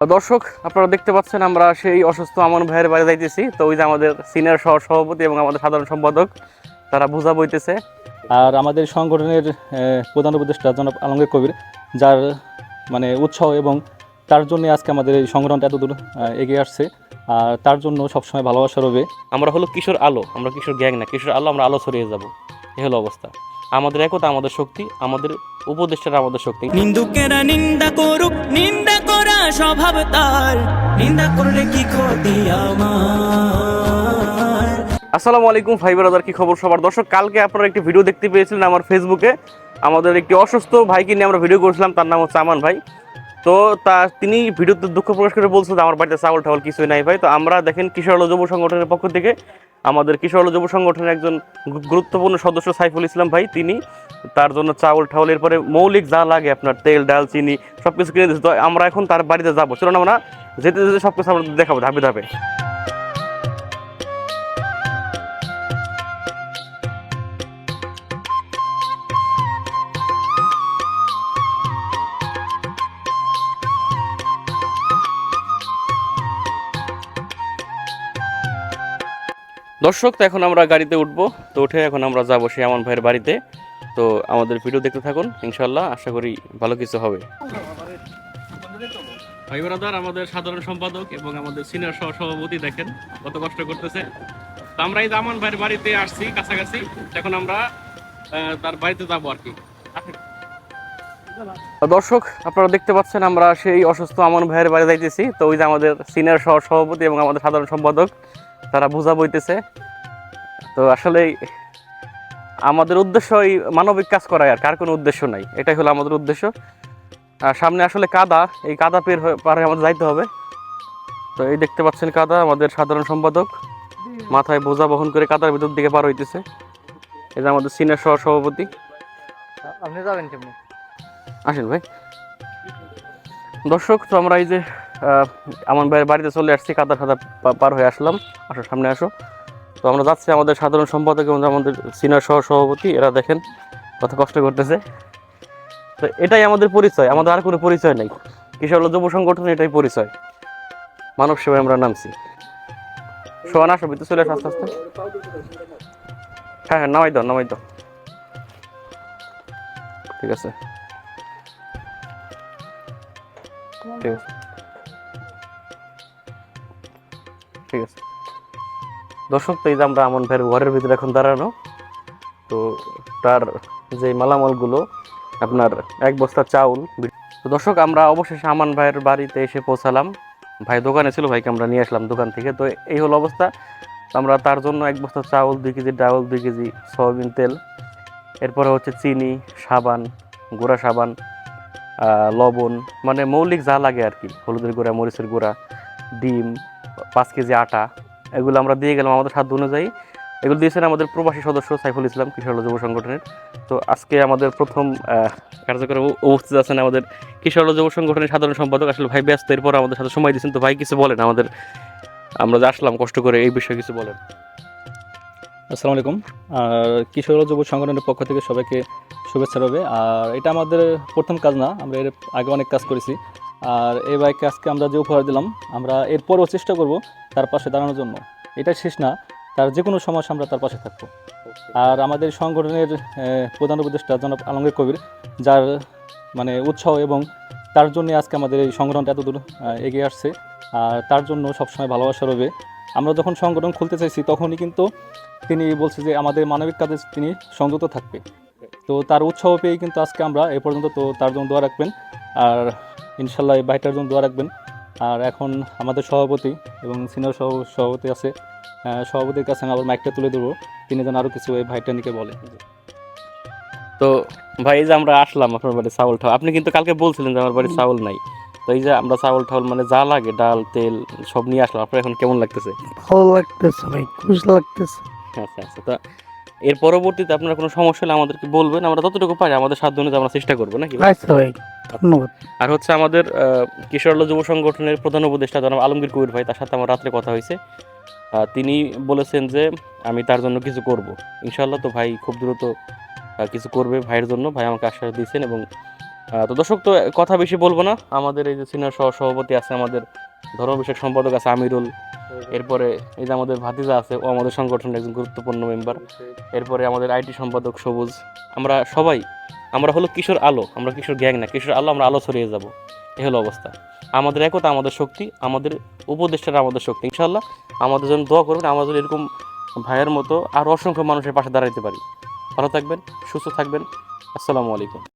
দর্শক আপনারা দেখতে পাচ্ছেন আমরা সেই অসুস্থ আমন ভাইয়ের বাড়ি যাইতেছি। তো ওই যে আমাদের সিনিয়র সহ সভাপতি এবং আমাদের সাধারণ সম্পাদক তারা বোঝা বইতেছে। আর আমাদের সংগঠনের আহ, প্রধান উপদেষ্টা জনাব আলমগীর কবির যার মানে উৎসাহ এবং তার জন্য আজকে আমাদের এই সংগঠনটা এতদূর এগিয়ে আসছে। আর তার জন্য সবসময় ভালোবাসা রবে। আমরা হলো কিশোর আলো আমরা কিশোর গ্যাং না কিশোর আলো আমরা আলো ছড়িয়ে যাব। এ হলো অবস্থা। আমাদের একতা আমাদের শক্তি আমাদের উপদেষ্টারা আমাদের শক্তি। নিন্দুকেরা নিন্দা করুক নিন্দা স্বভাব তার। নিন্দা করলে কি ক্ষতি আমার? আসসালামু আলাইকুম, ভাই ব্রাদার, কি খবর সবার? দর্শক, কালকে আপনারা একটি ভিডিও দেখতে পেয়েছিলেন আমার ফেসবুকে আমাদের একটি অসুস্থ ভাইকে নিয়ে আমরা ভিডিও করেছিলাম, তার নাম হচ্ছে আমান ভাই। তো তা তিনি ভিডিওতে দুঃখ প্রকাশ করে বলছেন যে, আমার বাড়িতে চাউল টাউল কিছুই নাই ভাই। তো আমরা দেখেন কিশোর আলো যুব সংগঠনের পক্ষ থেকে আমাদের কিশোর আলো যুব সংগঠনের একজন গুরুত্বপূর্ণ সদস্য সাইফুল ইসলাম ভাই, তিনি তার জন্য চাউল টাউল এরপরে মৌলিক যা লাগে আপনার তেল, ডাল, চিনি সব কিছু কিনে দিচ্ছে তো আমরা এখন তার বাড়িতে যাব। চলুন আমরা যেতে যেতে সব কিছু আমরা দেখাবো ধাপে ধাপে। দর্শক তো এখন আমরা গাড়িতে উঠবো। তো উঠে এখন আমরা যাব সেই আমার ভাইয়ের বাড়িতে। তো আমাদের ভিডিও দেখতে থাকুন ইনশাল্লাহ আশা করি ভালো কিছু হবে। ভাই ব্রাদার আমাদের সাধারণ সম্পাদক এবং আমাদের সিনিয়র সহ সভাপতি দেখেন কত কষ্ট করতেছে। তো আমরা এই যে আমান ভাইয়ের বাড়িতে আসছি কাছাকাছি। এখন আমরা তার বাড়িতে যাব আর কি। দর্শক আপনারা দেখতে পাচ্ছেন আমরা সেই অসুস্থ আমন ভাইয়ের বাড়ি যাইতেছি। তো ওই যে আমাদের সিনিয়র সহ সভাপতি এবং আমাদের সাধারণ সম্পাদক তারা বোঝা বইতেছে। তো আসলে আমাদের উদ্দেশ্য এই মানবিক কাজ করাই আর কার কোনো উদ্দেশ্য নাই। এটাই হলো আমাদের উদ্দেশ্য। আর সামনে আসলে কাদা এই কাদা পের হয়ে পার আমাদের যাইতে হবে। তো এই দেখতে পাচ্ছেন কাদা আমাদের সাধারণ সম্পাদক। মাথায় বোঝা বহন করে কাদার ভিতর দিকে পার হইতেছে। এটা আমাদের সিনিয়র সহ সভাপতি আপনি যাবেন কেমনি? আসেন ভাই। দর্শক তো আমরা এই যে আমার ভাইয়ের বাড়িতে চলে আসছি কাদা খাদা পার হয়ে আসলাম। আসো, সামনে আসো। তো আমরা যাচ্ছি আমাদের সাধারণ সম্পাদক এবং আমাদের সিনিয়র সহ সভাপতি, এরা দেখেন কত কষ্ট করতেছে। তো এটাই আমাদের পরিচয়, আমাদের আর কোনো পরিচয় নাই। কিশোর যুব সংগঠন, এটাই পরিচয়। মানব সেবায় আমরা নামছি। সোহান, আসো, ভিতরে চলে আসো, আস্তে আস্তে। হ্যাঁ হ্যাঁ নামাই দাও নামাই দাও। ঠিক আছে। ঠিক আছে। ঠিক আছে। দর্শক, তো এই যে আমরা আমন ভাইয়ের ঘরের ভিতরে এখন দাঁড়ানো, তো তার যে মালামালগুলো, আপনার এক বস্তা চাউল। তো দর্শক, আমরা অবশেষে আমান ভাইয়ের বাড়িতে এসে পৌঁছালাম। ভাই দোকানে ছিল, ভাইকে আমরা নিয়ে আসলাম দোকান থেকে। তো এই হলো অবস্থা। আমরা তার জন্য এক বস্তা চাউল, দুই কেজি ডাউল, দুই কেজি সয়াবিন তেল, এরপরে হচ্ছে চিনি, সাবান, গুঁড়া সাবান লবণ মানে মৌলিক যা লাগে আর কি। হলুদের গুঁড়া, মরিচের গুঁড়া, ডিম পাঁচ কেজি আটা, এগুলো আমরা দিয়ে গেলাম আমাদের সাধ্য অনুযায়ী। এগুলো দিয়েছেন আমাদের প্রবাসী সদস্য সাইফুল ইসলাম কিশোর যুব সংগঠনের। তো আজকে আমাদের প্রথম কার্যক্রমে উপস্থিত আছেন আমাদের কিশোর যুব সংগঠনের সাধারণ সম্পাদক। আসলে ভাই ব্যস্ত, এরপর আমাদের সাথে সময় দিয়েছেন। তো ভাই, কিছু বলেন আমাদের। আমরা যে আসলাম, কষ্ট করে এই বিষয়ে কিছু বলেন। আসসালামু আলাইকুম। কিশোর যুব সংগঠনের পক্ষ থেকে সবাইকে শুভেচ্ছা রবে আর এটা আমাদের প্রথম কাজ না, আমরা এর আগে অনেক কাজ করেছি। আর এই বাইকে আজকে আমরা যে উপহার দিলাম, আমরা এরপরও চেষ্টা করব তার পাশে দাঁড়ানোর জন্য। এটা শেষ না, তার যে কোনো সমস্যা আমরা তার পাশে থাকব। আর আমাদের সংগঠনের প্রধান উপদেষ্টা জনাব আলমগীর কবির, যার মানে উৎসাহ এবং তার জন্য আজকে আমাদের এই সংগঠনটা এতদূর এগিয়ে আসছে। আর তার জন্য সবসময় ভালোবাসা রবে আমরা যখন সংগঠন খুলতে চাইছি, তখনই কিন্তু তিনি বলছে যে আমাদের মানবিক কাজে তিনি সংযুক্ত থাকবে। তো তার উৎসাহ পেয়েই কিন্তু আজকে আমরা এ পর্যন্ত তো তার জন্য দোয়া রাখবেন। আর ইনশাল্লাহ এই ভাইটার জন্য দোয়া রাখবেন। আর এখন আমাদের সভাপতি এবং সিনিয়র সহ সভাপতি আছে। সভাপতির কাছে আমি আবার মাইকটা তুলে দেবো তিনি যেন আরও কিছু এই ভাইটা নিকে বলে। তো ভাই এই যে আমরা আসলাম আপনার বাড়ি চাউল ঠাউল আপনি কিন্তু কালকে বলছিলেন যে আমার বাড়ি চাউল নাই। তো এই যে আমরা চাউল ঠাউল মানে যা লাগে ডাল তেল সব নিয়ে আসলাম। আপনার এখন কেমন লাগতেছে? ভালো লাগতেছে ভাই খুশি লাগতেছে। আচ্ছা আচ্ছা। তো এর পরবর্তীতে আপনার কোনো সমস্যা হলে আমাদেরকে বলবেন। আমরা যতটুকু পারি আমাদের সাধ্য অনুযায়ী আমরা চেষ্টা করব নাকি আচ্ছা ধন্যবাদ। আর হচ্ছে আমাদের কিশোরল যুব সংগঠনের প্রধান উপদেষ্টা জনাব আলমগীর কবির ভাই তার সাথে আমার রাত্রে কথা হয়েছে। তিনি বলেছেন যে আমি তার জন্য কিছু করব। ইনশাল্লাহ তো ভাই খুব দ্রুত কিছু করবে ভাইয়ের জন্য। ভাই আমাকে আশ্বাস দিয়েছেন এবং তো দর্শক তো কথা বেশি বলব না। আমাদের এই যে সিনিয়র সহ সভাপতি আছে আমাদের ধর্ম বিষয়ক সম্পাদক আছে আমিরুল, এরপরে এই যে আমাদের ভাতিজা আছে, ও আমাদের সংগঠনের একজন গুরুত্বপূর্ণ মেম্বার এরপরে আমাদের আইটি সম্পাদক সবুজ। আমরা সবাই, আমরা হলো কিশোর আলো, আমরা কিশোর গ্যাং না, কিশোর আলো, আমরা আলো ছড়িয়ে যাব। এ হলো অবস্থা। আমাদের একতা, আমাদের শক্তি, আমাদের উপদেষ্টারা আমাদের শক্তি। ইনশাল্লাহ আমাদের জন্য দোয়া করবেন আমাদের এরকম ভাইয়ের মতো আর অসংখ্য মানুষের পাশে দাঁড়াইতে পারি। ভালো থাকবেন, সুস্থ থাকবেন। আসসালামু আলাইকুম।